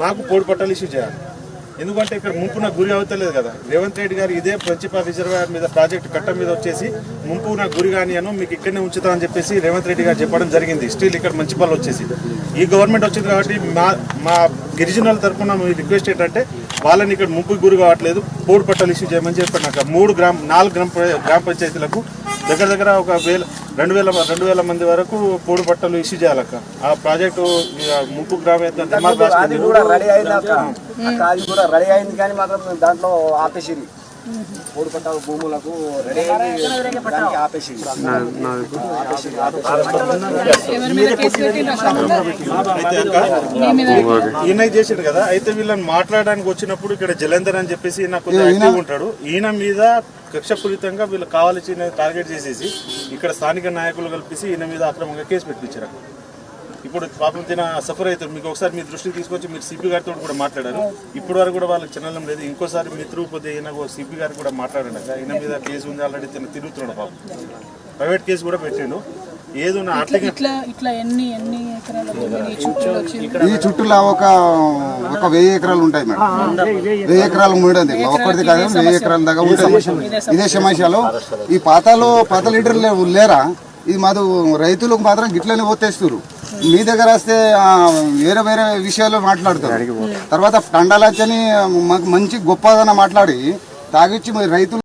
మాకు పోడు పట్టాలు ఇష్యూ చేయాలి. ఎందుకంటే ఇక్కడ ముంపున గురి అవుతలేదు కదా. రేవంత్ రెడ్డి గారు ఇదే ప్రతిపా రిజర్వాయర్ మీద ప్రాజెక్ట్ కట్ట మీద వచ్చేసి ముంపున గురి కానియను మీకు ఇక్కడనే ఉంచుతామని చెప్పేసి రేవంత్ రెడ్డి గారు చెప్పడం జరిగింది. స్టిల్ ఇక్కడ మంచి పనులు వచ్చేసి. ఈ గవర్నమెంట్ వచ్చింది కాబట్టి మా మా గిరిజనుల తరఫున మీ రిక్వెస్ట్ ఏంటంటే వాళ్ళని ఇక్కడ ముంపుకి గురి కావట్లేదు పోడు పట్టాలు ఇష్యూ చేయమని చెప్పాను నాకు మూడు గ్రామ నాలుగు గ్రామ గ్రామ పంచాయతీలకు దగ్గర దగ్గర ఒక వేల రెండు వేల రెండు వేల మంది వరకు పోడు పట్టాలు ఇష్యూ చేయాలక్క. ఆ ప్రాజెక్టు ఇక ముంపు గ్రామ అది. కూడా రెడీ అయింది అది కూడా రెడీ అయింది కానీ మాత్రం దాంట్లో ఆపేసిరి మూడు పట్టాల భూములకు రెడీ దానికి అక్క, ఈయన చేసాడు కదా. అయితే వీళ్ళని మాట్లాడడానికి వచ్చినప్పుడు ఇక్కడ జలంధర్ అని చెప్పేసి ఈయన కొంచెం యాక్టివ్ ఉంటాడు. ఈయన మీద కక్షపూరితంగా వీళ్ళు కావాల్సిన టార్గెట్ చేసేసి ఇక్కడ స్థానిక నాయకులు కల్పించి ఈయన మీద అక్రమంగా కేసు పెట్టించారు. ఇప్పుడు పాపం తిన సఫర్ అవుతారు. మీకు ఒకసారి మీ దృష్టికి తీసుకొచ్చి మీరు సిపి గారితో కూడా మాట్లాడారు. ఇప్పుడు వరకు కూడా వాళ్ళకి చిన్నలం లేదు. ఇంకోసారి మీ తిరుగుపోతే ఈయన సిపి గారికి కూడా మాట్లాడండి అక్క. ఈయన మీద కేసు ఉంది ఆల్రెడీ తిన తిరుగుతున్నాడు పాపం. ప్రైవేట్ కేసు కూడా పెట్టిండు. ఏదో నా అట్లకి ఇట్లా ఇట్లా ఎన్ని ఎన్ని ఎకరాల భూమిని ఈ చుట్టూ వచ్చి ఈ చుట్టూలో ఒక ఒక వెయ్యి ఎకరాలు ఉంటాయి మేడం. వెయ్యి ఎకరాలు. మూడేది ఒక్కటిది కాదు వెయ్యి ఎకరాల దాకా ఉంటాయి ఇదే సమస్యలో ఈ పాతలో పాత లీటర్లు లేరా? ఇది మాది రైతులకు మాత్రం గిట్లనే పోతేస్తారు మీ దగ్గర వస్తే వేరే వేరే విషయాలు మాట్లాడతారు. తర్వాత తండాలచ్చని మాకు మంచి గొప్పదన మాట్లాడి తాగిచ్చి మరి రైతులు